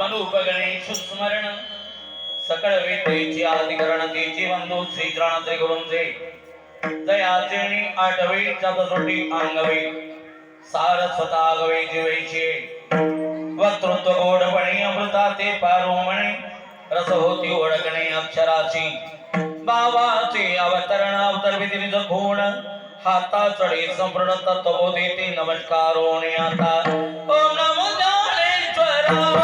आत्मरूप गणेश स्मरण। सकळ वेदेची आदिकरण तेची बंधू श्रीकरण श्री गुरुंचे दयाचेणी आठवे चतुर्टी अंगवे। सारस्वतागवे जीवेचे वक्तृत्व गोडपणे अमृता ते पारोमणे। रस होती ओळखणे अक्षराची बाबाचे अवतरण अवतरविधी निज खूण हाता चढे संपूर्ण तत्वबोधे ते नमस्कार होणे आता ओम नमो। Oh,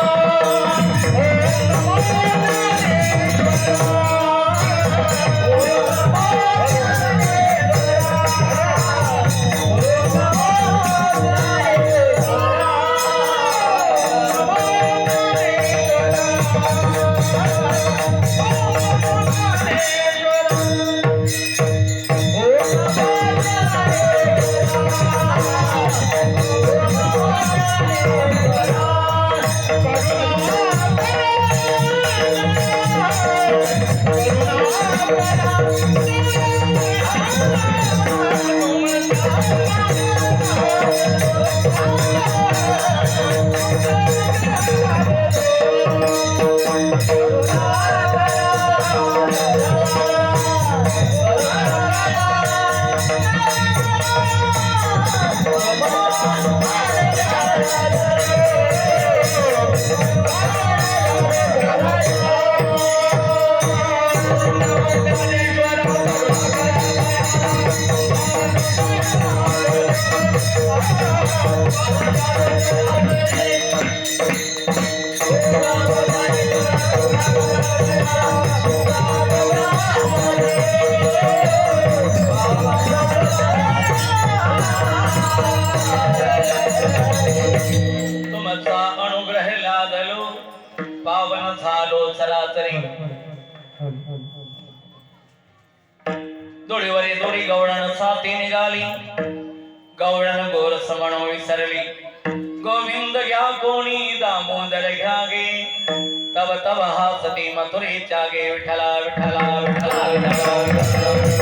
तुमचा अनुग्रह लादलो पावन झालो सरासरी दोडीवरी दोडी गवळण साथी निघाली गवळण गोर समण विसरली गोविंद घ्या कोणी दामोदर घ्या गे तब तब हा सती मथुरेच्या गे विठला विठला विठला विठला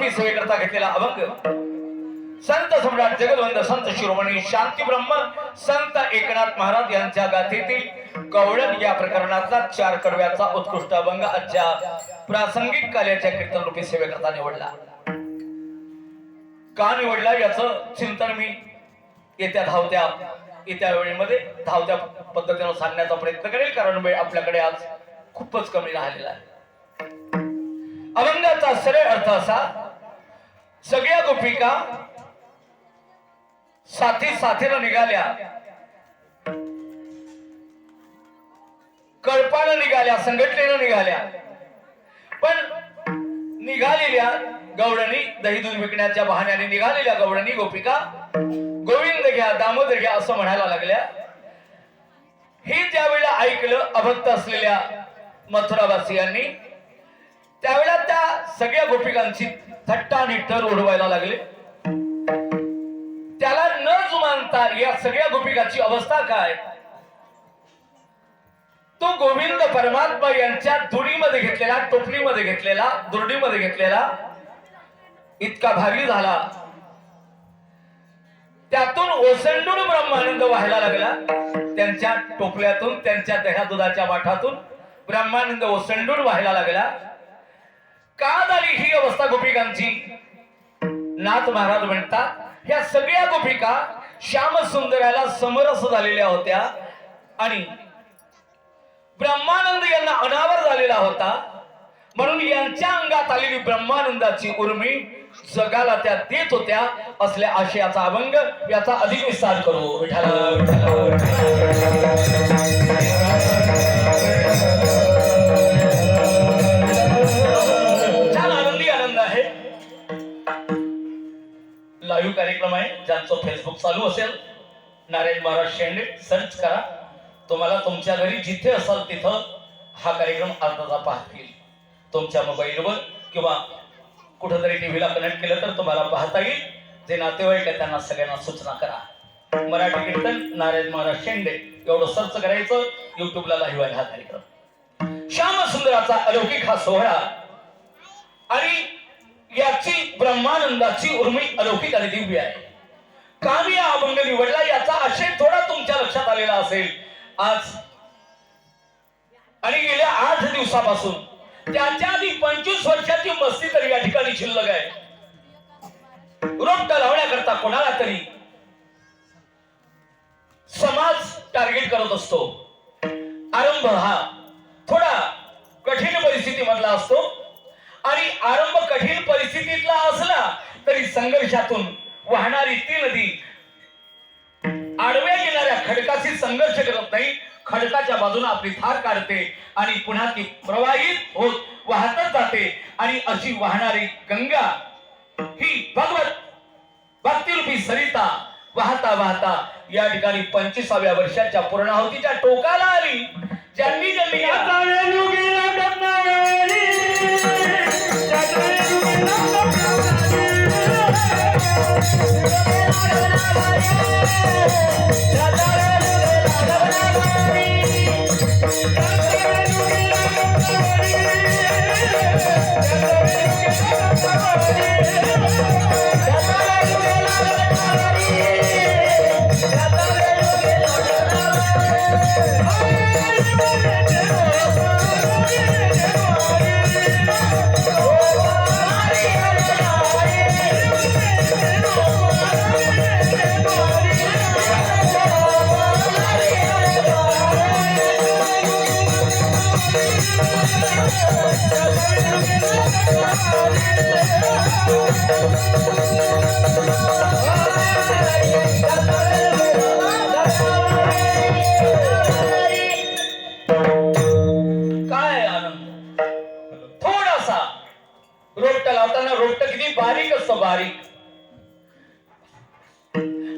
समर्पित सेवेकरता घेतलेला अभंग संत सम्राट जगदवंत संत शिरोमणी शांती ब्रह्म संत एकनाथ महाराज यांच्या गाथेतील कवळण या प्रकरणातला चार कडव्याचा उत्कृष्ट अभंग आजच्या प्रासंगिक कार्याच्या कीर्तन रूपी सेवेकरता निवडला. का निवडला याच चिंतन मी येत्या धावत्या येत्या वेळेमध्ये धावत्या पद्धतीनं सांगण्याचा प्रयत्न करेल कारण वेळ आपल्याकडे आज खूपच कमी राहिलेला आहे. अभंगाचा सरळ अर्थ असा सगळ्या गोपिका साथी साथीनं निघाल्या. कळपानं निघाल्या संघटनेनं निघाल्या. पण निघालेल्या गौडणी दही दूध विकण्याच्या बहाण्याने निघालेल्या गौडणी गोपिका गोविंद घ्या दामोदर घ्या असं म्हणायला लागल्या. हे ज्यावेळेला ऐकलं अभक्त असलेल्या मथुरावासियांनी. त्यावेळेला त्या सगळ्या गोपिकांची थट्टा आणि टर उडवायला लागले. त्याला न जुमानता या सगळ्या गोपिकाची अवस्था काय? तो गोविंद परमात्मा यांच्या धुडीमध्ये घेतलेला टोपलीमध्ये घेतलेला दुर्डीमध्ये घेतलेला इतका भागी झाला. त्यातून ओसंडून ब्रह्मानंद व्हायला लागला. त्यांच्या टोपल्यातून त्यांच्या दह्या दुधाच्या वाठातून ब्रह्मानंद ओसंडून व्हायला लागला. का झाली ही अवस्था गोपिकांची नाथ महाराज म्हणतात ह्या सगळ्या गोपिका श्याम सुंदराला समरस झालेल्या होत्या आणि ब्रह्मानंद यांना अनावर झालेला होता म्हणून यांच्या अंगात आलेली ब्रह्मानंदाची उर्मी जगाला त्या देत होत्या असल्या आशयाचा अभंग याचा अधिक विस्तार करू विठाला लाईव्ह कार्यक्रम आहे ज्यांचं फेसबुक चालू असेल नारायण महाराज शेंडे सर्च करा. तुम्हाला तुमच्या घरी जिथे असाल तिथं हा कार्यक्रम अर्धाचा पाहता येईल तुमच्या मोबाईलवर किंवा कुठंतरी टीव्हीला कनेक्ट केलं तर तुम्हाला पाहता येईल. जे नातेवाईक आहे त्यांना सगळ्यांना सूचना करा. मराठी कीर्तन नारायण महाराज शेंडे. एवढं सर्च करायचं युट्यूबला लाईव्ह आहे हा कार्यक्रम. श्याम सुंदराचा अलौकिक हा सोहळा. आणि याची ब्रह्मानंदाची उर्मी अलौकिक आणि दिव्य आहे. कामी हा अभंग निवडला याचा आशय थोडा तुमच्या लक्षात आलेला असेल. आज आणि गेल्या आठ दिवसापासून त्याच्या आधी पंचवीस वर्षाची मस्ती तरी या ठिकाणी शिल्लक आहे. रोपटा लावण्याकरता कोणाला तरी समाज टार्गेट करत असतो. आरंभ हा थोडा कठीण परिस्थिती मधला असतो आणि आरंभ कठीण परिस्थितीतला असला तरी संघर्षातून वाहणारी ती नदी. आडव्या येणाऱ्या खडकाशी संघर्ष करत नाही खडकाच्या बाजूने आपली धार काढते आणि पुन्हा ती प्रवाहित होत वाहतच जाते. आणि अशी वाहणारी गंगा ही भगवत भक्तिरूपी सरिता वाहता वाहता या ठिकाणी पंचवीसाव्या वर्षाच्या पूर्णाहुतीच्या टोकाला आली. ज्यांनी ज्यांनी या काय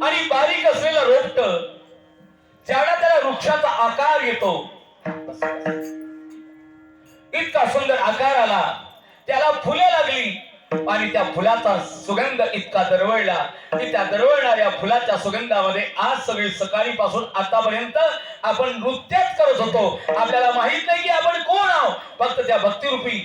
आणि बारीक असलेलं रोपट ज्याला त्याला वृक्षाचा आकार येतो इतका सुंदर आकार आला त्याला फुले लागली आणि त्या फुलाचा सुगंध इतका दरवळला की त्या दरवळणाऱ्या फुलाच्या सुगंधामध्ये आज सगळे सकाळीपासून आतापर्यंत आपण नृत्यच करत होतो. आपल्याला माहीत नाही की आपण कोण आहोत फक्त त्या भक्तिरूपी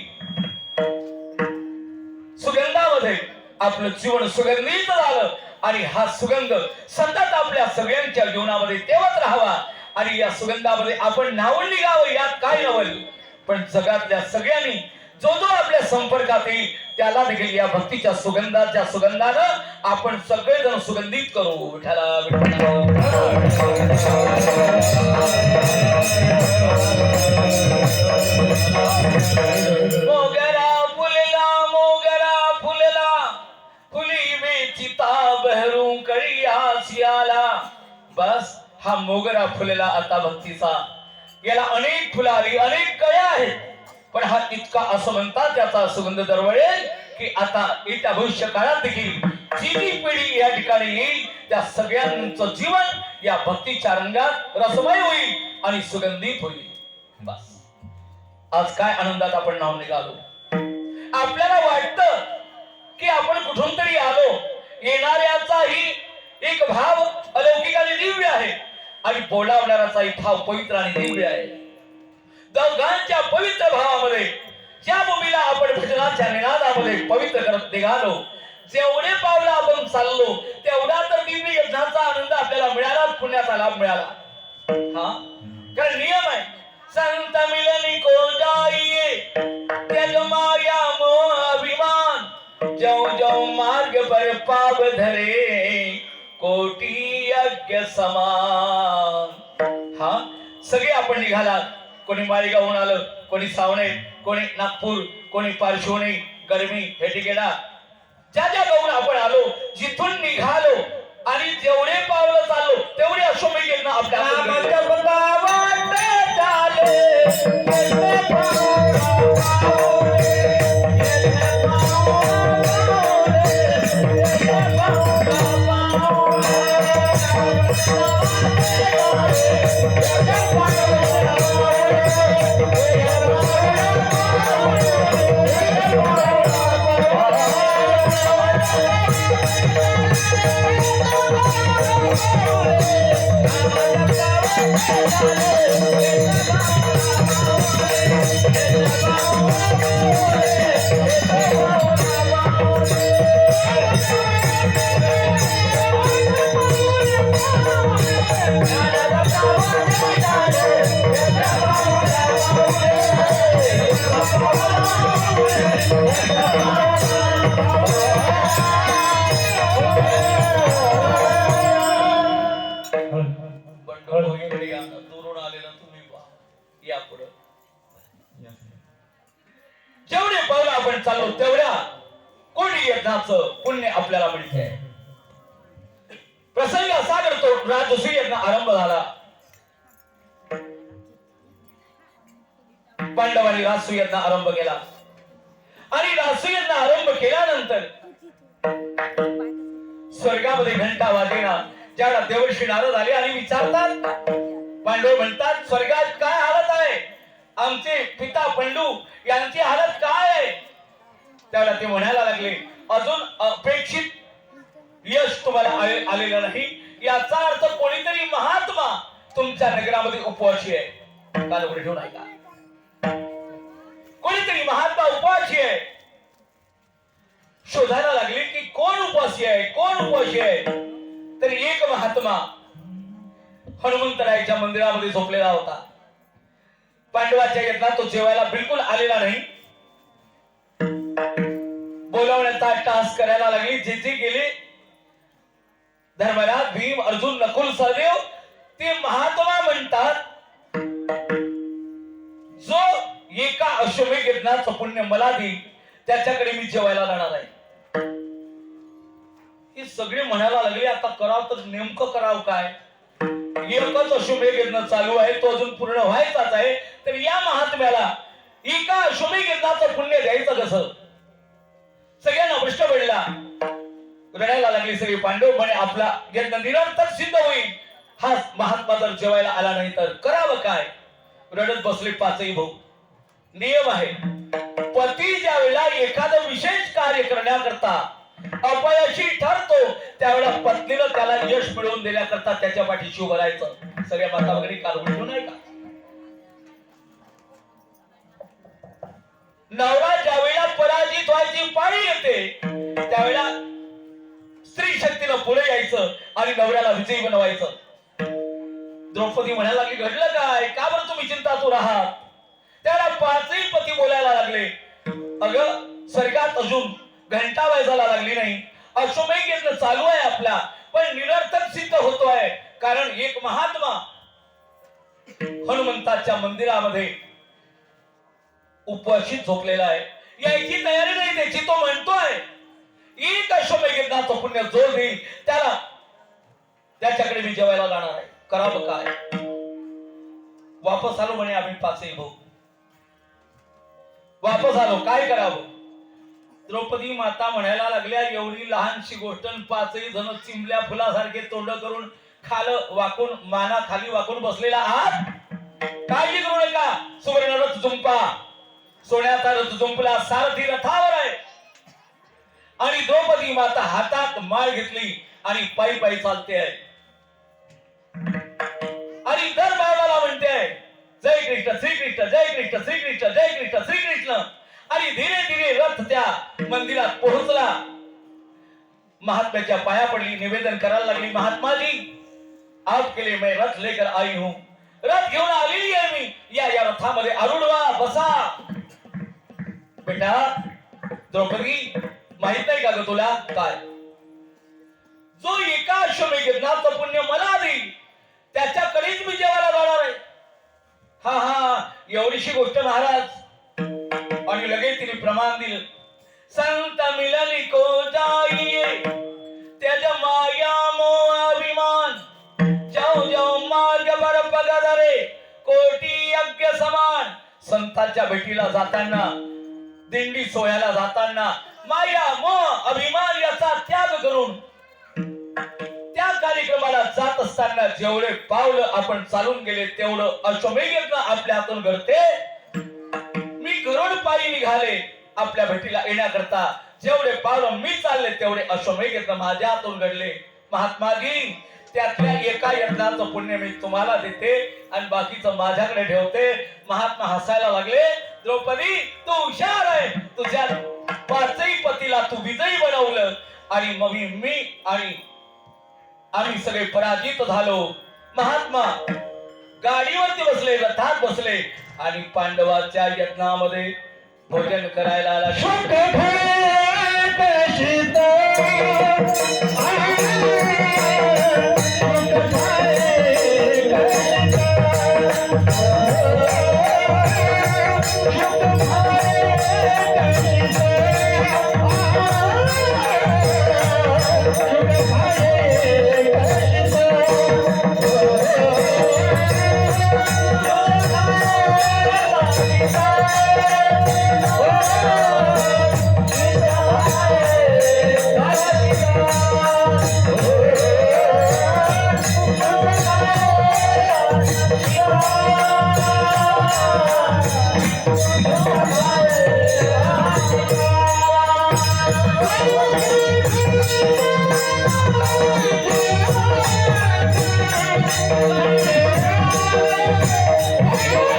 सुगंधामध्ये आपलं जीवन सुगंधित झालं. आणि हा सुगंध सतत आपल्या सगळ्यांच्या जीवनामध्ये तेवत राहावा. आणि या सुगंधामध्ये आपण नावून निघावं यात काय नवल पण जगातल्या सगळ्यांनी जो जो आपल्या संपर्कात येईल त्याला देखील या भक्तीच्या सुगंधाच्या सुगंधानं आपण सगळेजण सुगंधित करू. विठाला मोगरा फुलला मोगरा फुलला फुली वेचिता बहरू कळियासी आला बस हा मोगरा फुलेला आता भक्तीचा. याला अनेक फुलं आली अनेक कळ्या आहेत. पण हा इतका असं म्हणतात त्याचा सुगंध दरवळेल की आता येत्या भविष्य काळात देखील जी जी पिढी या ठिकाणी येईल. त्या सगळ्यांचं जीवन या भक्तीच्या रंगात रसमय होईल आणि सुगंधित होईल. बस. आज काय आनंदात आपण नाव निघालो. आपल्याला वाटतं की आपण कुठून तरी आलो. येणाऱ्याचाही एक भाव अलौकिक आणि दिव्य आहे आणि बोलावणाराचाही भाव पवित्र आणि दिव्य आहे. दोघांच्या पवित्र भावामध्ये ज्या भूमीला आपण भजनाच्या निनादामध्ये पवित्र करत निघालो जेवढे पावलं आपण चाललो तेवढा तर दिव्य यज्ञाचा आनंद आपल्याला मिळाला पुण्याचा लाभ मिळाला. हा? कारण नियम आहे. संत मिलनी को जाइए त्यज माया मोह अभिमान. जौ जौ मार्ग पर पाप धरे कोटी यज्ञ समान हा? सगळे आपण निघालात. कोणी माळेगावहून आलं कोणी सावणे कोणी नागपूर कोणी पारशिवणी गरमी भेटीगेडा ज्या ज्या गावून आपण आलो जिथून निघालो आणि जेवढे पावलं चाललो तेवढे अश्वमेघ यज्ञ आपल्या Thank you. यज्ञ आरंभ केला. आणि राजसू आरंभ केल्यानंतर स्वर्गामध्ये घंटा वाजेना. ज्याला देवश्री नारद आले आणि विचारतात पांडव म्हणतात स्वर्गात काय हालत आहे? आमचे पिता पंडू यांची हालत काय आहे? त्याला ते म्हणायला लागले अजून अपेक्षित यश तुम्हाला आले- आलेलं नाही. याचा अर्थ कोणीतरी महात्मा तुमच्या नगरामध्ये उपवाशी आहे. काल पुढे ठेवून ऐका. कोणीतरी महात्मा उपाशी आहे. शोधायला लागले की कोण उपाशी आहे कोण उपाशी आहे? तर एक महात्मा हनुमंतरायच्या मंदिरामध्ये झोपलेला होता. पांडवाच्या यज्ञात तो जेवायला बिलकुल आलेला नाही. बोलावण्याचा टास्क करायला लागली. जे जे गेले धर्मराज भीम अर्जुन नकुल सहदेव ते महात्मा म्हणतात जो एका अश्वमेघ यज्ञाचं पुण्य मला देईल त्याच्याकडे मी जेवायला जाणार आहे. ही सगळे म्हणायला लागले आता करावं तर नेमकं करावं काय? एकच अश्वमेघ यज्ञ चालू आहे तो अजून पूर्ण व्हायचाच आहे. तर या महात्म्याला एका अश्वमेघ यज्ञाचं पुण्य द्यायचं कसं? सगळ्यांना प्रश्न पडला. रडायला लागली सगळी पांडव म्हणे आपला यज्ञ निरंतर सिद्ध होईल. हा महात्मा जर जेवायला आला नाही तर करावं काय? रडत बसले पाचही भाऊ. नियम आहे. पती ज्या वेळेला एखादं विशेष कार्य करण्याकरता अपयशी ठरतो त्यावेळेला पत्नीला त्याला यश मिळवून देण्याकरता त्याच्या पाठीशी उभं राहायचं. सगळ्या माता वगैरे कालवड नाही का? नवरा ज्यावेळेला पराजित व्हायची पाळी येते त्यावेळेला स्त्री शक्तीला पुढे यायचं आणि नवऱ्याला विजयी बनवायचं. द्रौपदी म्हणायला लागली घडलं काय? का बरं तुम्ही चिंतातूर आहात? त्याला पाचही पती बोलायला लागले. अग स्वर्गात अजून घंटा वाजायला लागली नाही. अश्वमेघ यज्ञ चालू आहे आपला पण निरर्थक सिद्ध होतोय. कारण एक महात्मा हनुमंताच्या मंदिरामध्ये उपवासित झोपलेला आहे. यायची तयारी नाही त्याची तो म्हणतोय एक अश्वमेघ यज्ञाचं पुण्य जोर देईल त्याला त्याच्याकडे मी जेवायला जाणार आहे. करावं काय वापस आलो म्हणे आम्ही पाचही भाऊ. वापस आलो. काय करावं? द्रौपदी माता म्हणायला लागल्या एवढी लहानशी गोष्ट पाचही जण चिंबल्या फुलासारखे तोंड करून खाल वाकून माना खाली वाकून बसलेला आहात? काळजी करू नका सुवर्ण रथ झुंपा सोन्याचा रथ झुंपला सारथी रथावर आहे. आणि द्रौपदी माता हातात माळ घेतली आणि पायी पायी चालते आहे. जय कृष्ण श्रीकृष्ण जय कृष्ण श्रीकृष्ण जय कृष्ण श्रीकृष्ण आणि धीरे धीरे रथ त्या मंदिरात पोहोचला. महात्म्याच्या पाया पडली निवेदन करायला लागली महात्माजी आपके लिए मैं रथ लेकर आई हूं. रथ घेऊन आलेली आहे मी. या या रथामध्ये आरुढवा बसा. बेटा द्रौपदी माहीत नाही का ग तुला? काय? जो एका अश्वमेघ यज्ञाचं पुण्य मला देईल त्याच्याकडेच मी जेवायला जाणार आहे. हा हा एवढीशी गोष्ट महाराज. आणि लगेच तिने प्रमाण दिलं. संत मिलनी को जाइए त्यज माया मोह अभिमान. जाऊ जाऊ मार्ग बर पगदरे कोटी यज्ञ समान. संतांच्या भेटीला जाताना दिंडी सोहळ्याला जाताना माया मोह अभिमान याचा त्याग करू असताना जेवढे पावलं आपण चालून गेले तेवढं अश्वमेघ आपल्या हातून घडते. मी गरुड पायी निघाले आपल्या भेटीला येण्याकरता जेवढे पावलं मी चालले तेवढे अश्वमेघ माझ्या हातून घडले. महात्माजी त्यातल्या एका यज्ञाचं पुण्य मी तुम्हाला देते आणि बाकीचं माझ्याकडे ठेवते. महात्मा हसायला लागले द्रौपदी तू हुशार आहे. तुझ्या पाचही पतीला तू विजयी बनवलं आणि मग मी मी आणि आम्ही सगळे पराजित झालो. महात्मा गाडीवरती बसले रथात बसले आणि पांडवाच्या यत्नामध्ये भोजन करायला आला. शुक Yeah.